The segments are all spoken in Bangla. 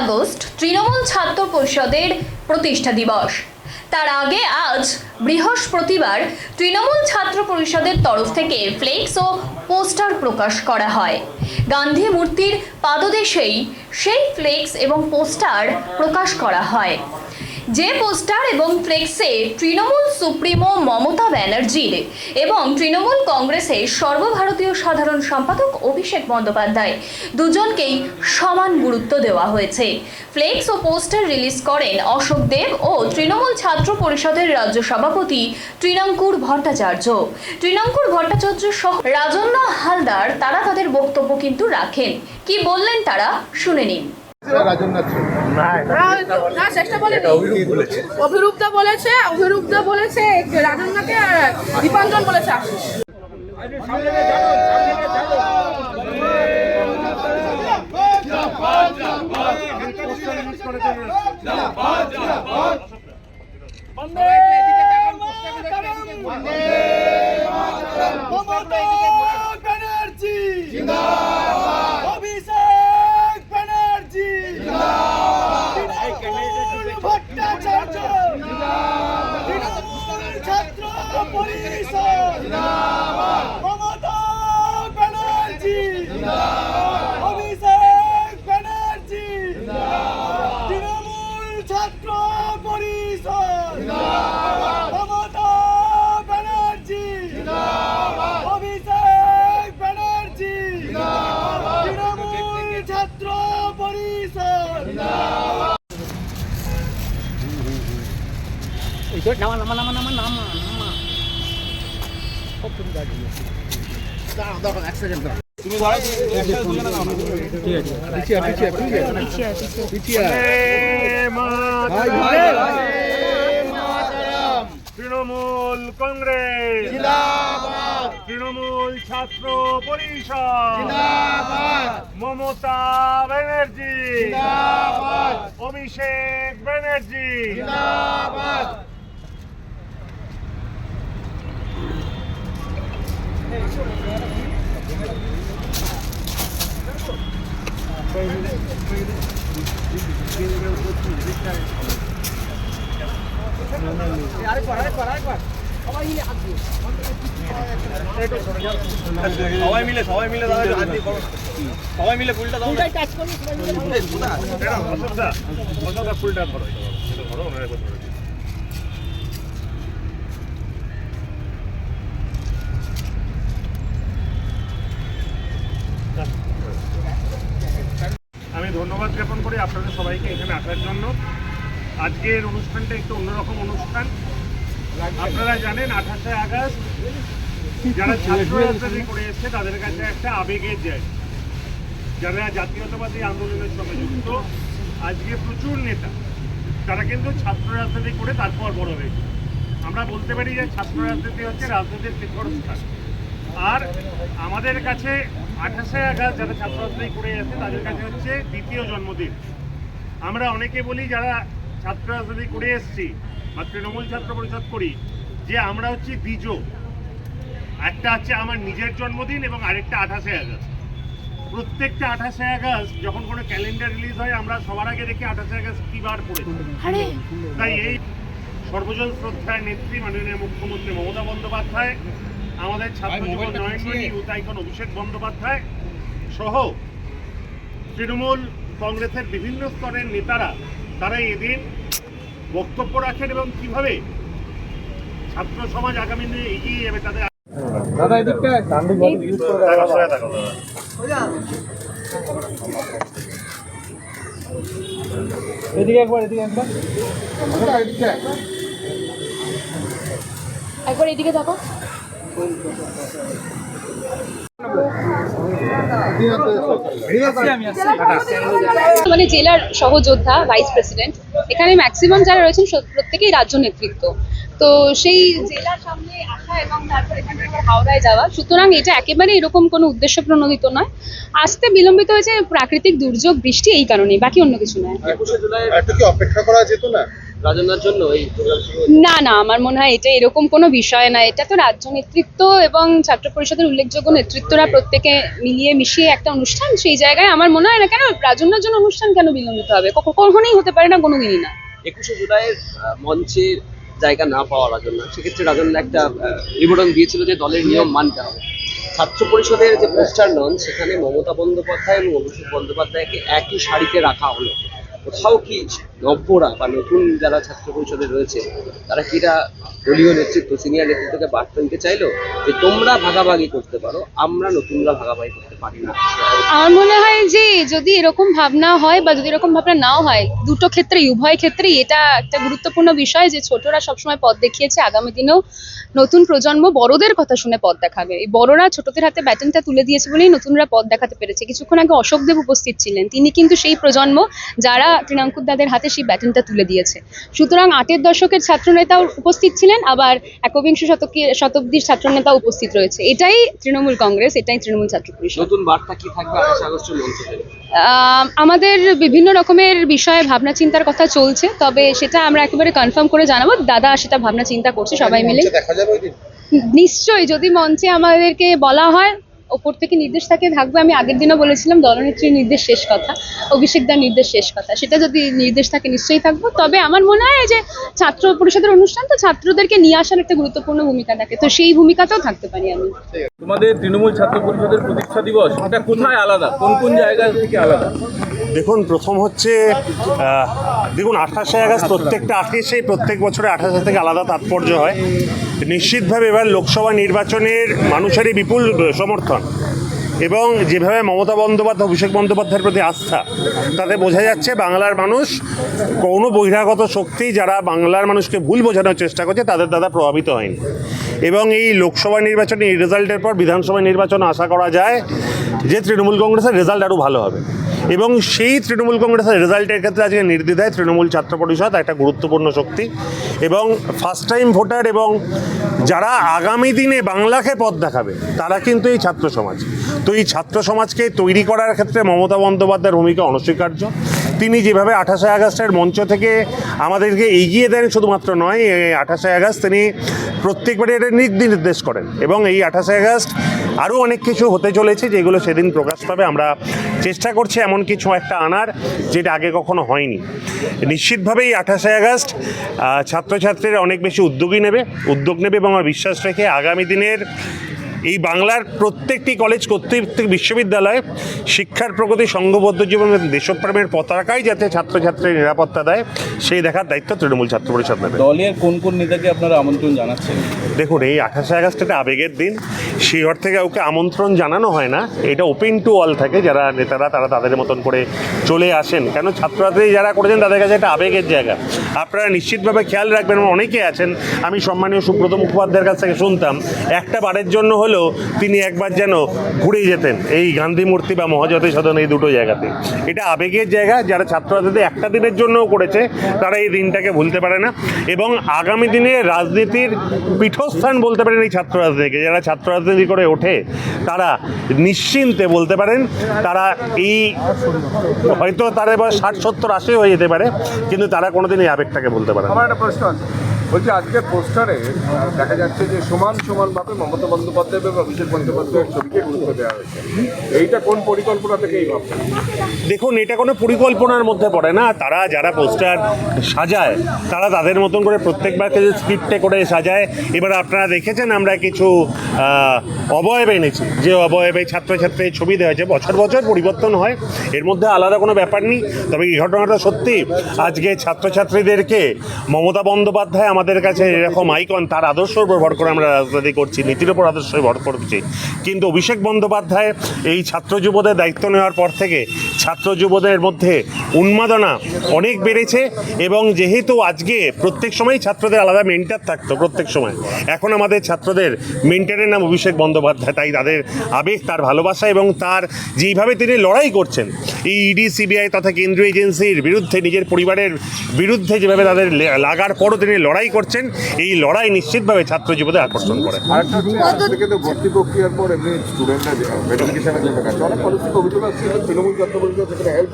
আগস্ট তৃণমূল ছাত্র পরিষদের প্রতিষ্ঠা দিবস। তার আগে আজ বৃহস্পতিবার তৃণমূল ছাত্র পরিষদের তরফ থেকে ফ্লেক্স ও পোস্টার প্রকাশ করা হয়। গান্ধী মূর্তির পাদদেশেই সেই ফ্লেক্স এবং পোস্টার প্রকাশ করা হয়। যে পোস্টার এবং ফ্লেক্সে তৃণমূল সুপ্রিমো মমতা ব্যানার্জির এবং তৃণমূল কংগ্রেসের সর্বভারতীয় সাধারণ সম্পাদক অভিষেক বন্দ্যোপাধ্যায় দুজনকেই সমান গুরুত্ব দেওয়া হয়েছে। ফ্লেক্স ও পোস্টার রিলিজ করেন অশোক দেব ও তৃণমূল ছাত্র পরিষদের রাজ্য সভাপতি তৃণাঙ্কুর ভট্টাচার্য। তৃণাঙ্কুর ভট্টাচার্য সহ রাজন্য হালদার তারা তাদের বক্তব্য কিন্তু রাখেন। কি বললেন তারা? শুনে নিন। রাজনাথ সিং না, না চেষ্টা বলেনি অভিরূপদা বলেছে অভিরূপদা বলেছে রাজন্যাকে আর দীপাঞ্জন বলেছে। আশিস ব্যানার্জি জিন্দাবাদ অভিষেক ব্যানার্জি জিন্দাবাদ ভট্টাচার্য জিন্দাবাদ ছাত্র পরিষদ জিন্দাবাদ মমতা ব্যানার্জি জিন্দাবাদ অভিষেক ব্যানার্জি জিন্দাবাদ তৃণমূল ছাত্র পরিষদ জিন্দাবাদ মমতা ব্যানার্জি জিন্দাবাদ অভিষেক ব্যানার্জি জিন্দাবাদ তৃণমূল ছাত্র পরিষদ তৃণমূল কংগ্রেস তৃণমূল ছাত্র পরিষদ মমতা ব্যানার্জি অভিষেক ব্যানার্জি সবাই মিলে সবাই মিলে হাত দিয়ে সবাই মিলে ফুলটা দাও। না। অশোকদা অশোকদা ফুলটা। ধরো ধরো ওনারা একবার ধরে দিন। আমি ধন্যবাদ জ্ঞাপন করি আপনাদের সবাইকে এখানে আসার জন্য। আজকের অনুষ্ঠানটা একটু অন্যরকম অনুষ্ঠান। আপনারা জানেন, আঠাশে আগস্ট যারা ছাত্র করে এসছে, তাদের কাছে একটা আবেগের জায়গা যারা জাতীয়তাবাদী আন্দোলনের সঙ্গে যুক্ত, আজকে প্রচুর নেতা, তারা কিন্তু ছাত্র রাজনীতি করে তারপর বড় হয়েছে আমরা বলতে পারি যে ছাত্র রাজনীতি হচ্ছে রাজনীতির তীর্থস্থান আর আমাদের কাছে আঠাশে আগস্ট যারা ছাত্র করে এসেছে তাদের কাছে হচ্ছে দ্বিতীয় জন্মদিন। আমরা অনেকে বলি যারা ছাত্র রাজনীতি করে এসেছি বা তৃণমূল ছাত্র পরিষদ করি যে আমরা হচ্ছি দ্বিজ। একটা হচ্ছে আমার নিজের জন্মদিন এবং আরেকটা আঠাশে আগস্ট প্রত্যেকটা আঠাশে আগস্ট যখন কোনো ক্যালেন্ডার রিলিজ হয় আমরা সবার আগে দেখি আঠাশে আগস্ট কি বার পড়েছে তাই এই সর্বজন শ্রদ্ধায় নেত্রী মাননীয় মুখ্যমন্ত্রী মমতা বন্দ্যোপাধ্যায় আমাদের ছাত্র যুব নয়নমণি ইউথ আইকন অভিষেক বন্দ্যোপাধ্যায় সহ তৃণমূল কংগ্রেসের বিভিন্ন স্তরের নেতারা তারা এদিন বক্তব্য রাখেন এবং কীভাবে ছাত্র সমাজ আগামী দিনে এগিয়ে যাবে তাদের দাদা এদিকটা। এদিকে একবার এদিকে একবার। একবার এদিকে দেখো মানে জেলার সহযোদ্ধা ভাইস প্রেসিডেন্ট এখানে ম্যাক্সিমাম যারা রয়েছেন প্রত্যেকেই রাজ্য নেতৃত্ব। তো সেই জেলার সামনে আসা এবং তারপর এখান হাওড়ায় যাওয়া, সুতরাং এটা একেবারে এরকম কোনো উদ্দেশ্য প্রণোদিত নয়। আসতে বিলম্বিত হয়েছে প্রাকৃতিক দুর্যোগ, বৃষ্টি এই কারণেই, বাকি অন্য কিছু নয়। অপেক্ষা করা যেত না? রাজনার না না আমার মনে হয় এটা এরকম কোনো বিষয় না। এটা তো রাজ্য নেতৃত্ব এবং ছাত্র পরিষদের উল্লেখযোগ্য নেতৃত্বরা প্রত্যেকে মিলিয়ে মিশিয়ে একটা অনুষ্ঠান সেই জায়গায় আমার মনে হয় না কেন রাজন্যার জন্য অনুষ্ঠান কেন বিলম্বিত হবে? কখ- কখনোই হতে পারে না কোনোদিনই না। একুশে জুলাইয়ের মঞ্চে জায়গা না পাওয়া রাজন্য সেক্ষেত্রে রাজন্য একটা নিবেদন দিয়েছিল যে দলের নিয়ম মানতে হবে। ছাত্র পরিষদের যে পোস্টার নন সেখানে মমতা বন্দ্যোপাধ্যায় এবং অভিষেক বন্দ্যোপাধ্যায়কে একই সারিতে রাখা হলো। কোথাও কি নব্যরা বা নতুন যারা ছাত্র পরিষদে রয়েছে, তারা কি এটা দলীয় নেতৃত্ব সিনিয়র নেতৃত্বকে বার্তা দিতে চাইলো যে তোমরা ভাগাভাগি করতে পারো, আমরা নতুনরা ভাগাভাগি করতে পারি না? আমার মনে হয় যে যদি এরকম ভাবনা হয় বা যদি এরকম ভাবনা নাও হয়, দুটো ক্ষেত্রেই, উভয় ক্ষেত্রেই এটা একটা গুরুত্বপূর্ণ বিষয় যে ছোটরা সবসময় পথ দেখিয়েছে, আগামী দিনেও নতুন প্রজন্ম বড়দের কথা শুনে পথ দেখাবে। এই বড়রা ছোটদের হাতে ব্যাটনটা তুলে দিয়েছে বলেই নতুনরা পথ দেখাতে পেরেছে। কিছুক্ষণ আগে অশোকদেব উপস্থিত ছিলেন। তিনি কিন্তু সেই প্রজন্ম যারা তৃণাঙ্কুর দাদের হাতে সেই ব্যাটনটা তুলে দিয়েছে। সুতরাং আটের দশকের ছাত্রনেতাও উপস্থিত ছিলেন আবার একবিংশ শতকের শতাব্দীর ছাত্রনেতা উপস্থিত রয়েছে। এটাই তৃণমূল কংগ্রেস এটাই তৃণমূল ছাত্র পরিষদ। নতুন বার্তা কি থাকবে? আমাদের বিভিন্ন রকমের বিষয়ে ভাবনা চিন্তার কথা চলছে তবে সেটা আমরা একেবারে কনফার্ম করে জানাব। দাদা সেটা ভাবনা চিন্তা করছে সবাই মিলে। নিশ্চয়ই যদি মঞ্চে আমাদেরকে বলা হয় ওপর থেকে নির্দেশ থাকে, থাকবে। আমি আগের দিনও বলেছিলাম, দলনেত্রীর নির্দেশ শেষ কথা অভিষেক দার নির্দেশ শেষ কথা। সেটা যদি নির্দেশ থাকে, নিশ্চয়ই থাকব। তবে আমার মনে হয় যে ছাত্র পরিষদের অনুষ্ঠান তো ছাত্রদেরকে নিয়ে আসার একটা গুরুত্বপূর্ণ ভূমিকা থাকে। তো সেই ভূমিকাতেও থাকতে পারি আমি। তোমাদের তৃণমূল ছাত্র পরিষদের প্রতিষ্ঠা দিবস, এটা কোথায় আলাদা? কোন কোন জায়গা থেকে আলাদা? দেখুন, প্রথম হচ্ছে দেখুন, আঠাশে আগস্ট প্রত্যেকটা আঠাশেই প্রত্যেক বছরে আঠাশে থেকে আলাদা তাৎপর্য হয়। নিশ্চিতভাবে এবার লোকসভা নির্বাচনের মানুষেরই বিপুল সমর্থন এবং যেভাবে মমতা বন্দ্যোপাধ্যায়, অভিষেক বন্দ্যোপাধ্যায়ের প্রতি আস্থা, তাতে বোঝা যাচ্ছে বাংলার মানুষ কোনো বহিরাগত শক্তি যারা বাংলার মানুষকে ভুল বোঝানোর চেষ্টা করছে, তাদের দ্বারা প্রভাবিত হয়নি। এবং এই লোকসভা নির্বাচনে এই রেজাল্টের পর বিধানসভা নির্বাচন আশা করা যায় যে তৃণমূল কংগ্রেসের রেজাল্ট আরও ভালো হবে। এবং সেই তৃণমূল কংগ্রেসের রেজাল্টের ক্ষেত্রে আজকে নির্দ্বিধায় তৃণমূল ছাত্র পরিষদ একটা গুরুত্বপূর্ণ শক্তি এবং ফার্স্ট টাইম ভোটার এবং যারা আগামী দিনে বাংলাকে পথ দেখাবে, তারা কিন্তু এই ছাত্র সমাজ। তো এই ছাত্র সমাজকে তৈরি করার ক্ষেত্রে মমতা বন্দ্যোপাধ্যায়ের ভূমিকা অনস্বীকার্য। তিনি যেভাবে আঠাশে আগস্টের মঞ্চ থেকে আমাদেরকে এগিয়ে দেন শুধুমাত্র নয় এই আঠাশে আগস্ট তিনি প্রত্যেকবারই এটা নির্দেশ করেন এবং এই আঠাশে আগস্ট আরও অনেক কিছু হতে চলেছে যেগুলো সেদিন প্রকাশ পাবে। আমরা চেষ্টা করছে এমন কিছু একটা আনার যেটা আগে কখনো হয়নি। নিশ্চিতভাবেই আঠাশে আগস্ট ছাত্রছাত্রীরা অনেক বেশি উদ্যোগী নেবে উদ্যোগ নেবে এবং আমার বিশ্বাস রেখে আগামী দিনের এই বাংলার প্রত্যেকটি কলেজ প্রত্যেক বিশ্ববিদ্যালয়ে শিক্ষার প্রগতি সংঘবদ্ধ জীবন দেশপ্রেমের পতাকাই যাতে ছাত্রছাত্রীর নিরাপত্তা দেয় সেই দেখার দায়িত্ব তৃণমূল ছাত্র পরিষদ নেবে। দলের কোন কোন নেতাকে আপনারা আমন্ত্রণ জানাচ্ছেন? দেখুন এই আঠাশে আগস্ট একটা আবেগের দিন। সেই অর্থে কাউকে আমন্ত্রণ জানানো হয় না। এটা ওপেন টু অল থাকে, যারা নেতারা, তারা তাদের মতন করে চলে আসেন। কেন? ছাত্রছাত্রী যারা করেছেন, তাদের কাছে একটা আবেগের জায়গা। আপনারা নিশ্চিতভাবে খেয়াল রাখবেন অনেকে আছেন, আমি সম্মানীয় সুব্রত মুখোপাধ্যায়ের কাছ থেকে শুনতাম, একটা বারের জন্য হলেও তিনি একবার যেন ঘুরে যেতেন, এই গান্ধী মূর্তি বা মহাজাতি সদন, এই দুটো জায়গাতে। এটা আবেগের জায়গা, যারা ছাত্রছাত্রীদের একটা দিনের জন্যও করেছে, তারা এই দিনটাকে ভুলতে পারে না। এবং আগামী দিনে রাজনীতির পীঠস্থান বলতে পারেন এই ছাত্র রাজনীতিকে যারা ছাত্র রাজনীতি করে ওঠে, তারা নিশ্চিন্তে বলতে পারেন, তারা এই হয়তো তারা এবার ষাট সত্তর আশি হয়ে যেতে পারে, কিন্তু তারা কোনোদিন এই আবেগটাকে বলতে পারে আমার একটা প্রশ্ন বলছি আজকের পোস্টারে দেখা যাচ্ছে যে সমান সমানভাবে মমতা বন্দ্যোপাধ্যায় এবং অভিষেক বন্দ্যোপাধ্যায়ের ছবিকে গুরুত্ব দেওয়া হয়েছে। এইটা কোন পরিকল্পনা থেকে এই দেখুন, এটা কোনো পরিকল্পনার মধ্যে পড়ে না। তারা যারা পোস্টার সাজায়, তারা তাদের মতন করে প্রত্যেকবার কিছু স্ক্রিপ্টে করে সাজায়। এবার আপনারা দেখেছেন, আমরা কিছু অবয়ব এনেছি। যে অবয়বে ছাত্রছাত্রীর ছবি দেওয়া হয়েছে, বছর বছর পরিবর্তন হয়। এর মধ্যে আলাদা কোনো ব্যাপার নেই। তবে এই ঘটনাটা সত্যি, আজকে ছাত্রছাত্রীদেরকে মমতা বন্দ্যোপাধ্যায় আমাদের কাছে এরকম আইকন তার আদর্শের উপর ভর করে আমরা রাজনীতি করছি, নীতির উপর আদর্শ ভর করছি। কিন্তু অভিষেক বন্দ্যোপাধ্যায় এই ছাত্র যুবদের দায়িত্ব নেওয়ার পর থেকে ছাত্র যুবদের মধ্যে উন্মাদনা অনেক বেড়েছে এবং যেহেতু আজকে প্রত্যেক সময় ছাত্রদের আলাদা মেন্টার থাকতো, প্রত্যেক সময়। এখন আমাদের ছাত্রদের মেন্টারের নাম অভিষেক বন্দ্যোপাধ্যায়, তাই তাদের আবেগ, তার ভালোবাসা এবং তার যেইভাবে তিনি লড়াই করছেন, এই ইডি সিবিআই তথা কেন্দ্রীয় এজেন্সির বিরুদ্ধে, নিজের পরিবারের বিরুদ্ধে যেভাবে তাদের লাগার পরও তিনি লড়াই করছেন এই লড়াই নিশ্চিতভাবে ছাত্র জীবনে আকর্ষণ করে। তৃণমূল ছাত্র হেল্প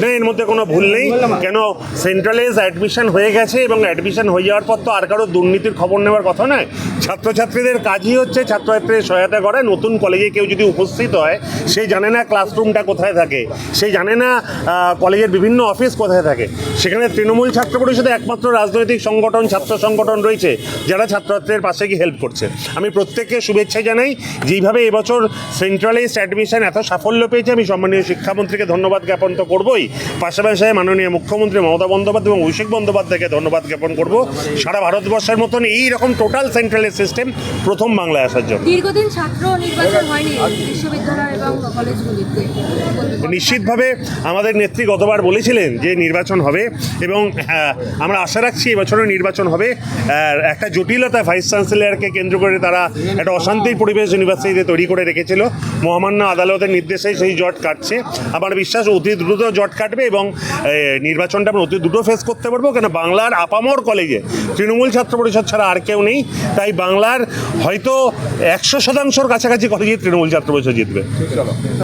না, এর মধ্যে কোনো ভুল নেই। কেন সেন্ট্রালাইজ অ্যাডমিশন হয়ে গেছে এবং অ্যাডমিশন হয়ে যাওয়ার পর তো আর কারও দুর্নীতির খবর নেওয়ার কথা নয়। ছাত্রছাত্রীদের কাজই হচ্ছে ছাত্রছাত্রীদের সহায়তা করা। নতুন কলেজে কেউ যদি উপস্থিত হয়, সে জানে না ক্লাসরুমটা কোথায় থাকে। সে জানে না কলেজের বিভিন্ন অফিস কোথায় থাকে। সেখানে তৃণমূল ছাত্র পরিষদে একমাত্র রাজনৈতিক সংগঠন, ছাত্র সংগঠন রয়েছে, যারা ছাত্রছাত্রীদের পাশে গিয়ে হেল্প করছে। আমি প্রত্যেককে শুভেচ্ছা জানাই। যেইভাবে এবছর সেন্ট্রালাইজড অ্যাডমিশন এত সাফল্য পেয়েছে, আমি সম্মানীয় শিক্ষামন্ত্রীকে ধন্যবাদ জ্ঞাপন তো করবই। পাশাপাশি মাননীয় মুখ্যমন্ত্রী মমতা বন্দ্যোপাধ্যায় এবং অভিষেক বন্দ্যোপাধ্যায়কে ধন্যবাদ জ্ঞাপন করব। সারা ভারতবর্ষের মতন এই রকম টোটাল সেন্ট্রালাইজ সিস্টেম প্রথম বাংলায় আসার জন্য। দীর্ঘদিন ছাত্র নির্বাচন হয়নি বিশ্ববিদ্যালয় এবং কলেজগুলিতে। নিশ্চিতভাবে আমাদের নেত্রী গতবার বলেছিলেন যে নির্বাচন হবে এবং হ্যাঁ, আমরা আশা রাখছি এবছরও নির্বাচন হবে। একটা জটিলতা ভাইস চ্যান্সেলরকে কেন্দ্র করে তারা একটা অশান্তির পরিবেশ ইউনিভার্সিটিতে তৈরি করে রেখেছিল। মহামান্য আদালতের নির্দেশে সেই জট কাটছে। আমার বিশ্বাস অতি দ্রুত জট কাটবে এবং নির্বাচনটা আমরা অতি দ্রুত ফেস করতে পারব। কেন বাংলার আপামর কলেজে তৃণমূল ছাত্র পরিষদ ছাড়া আর কেউ নেই। তাই বাংলার হয়তো একশো শতাংশর কাছাকাছি কলেজে তৃণমূল ছাত্র পরিষদ জিতবে।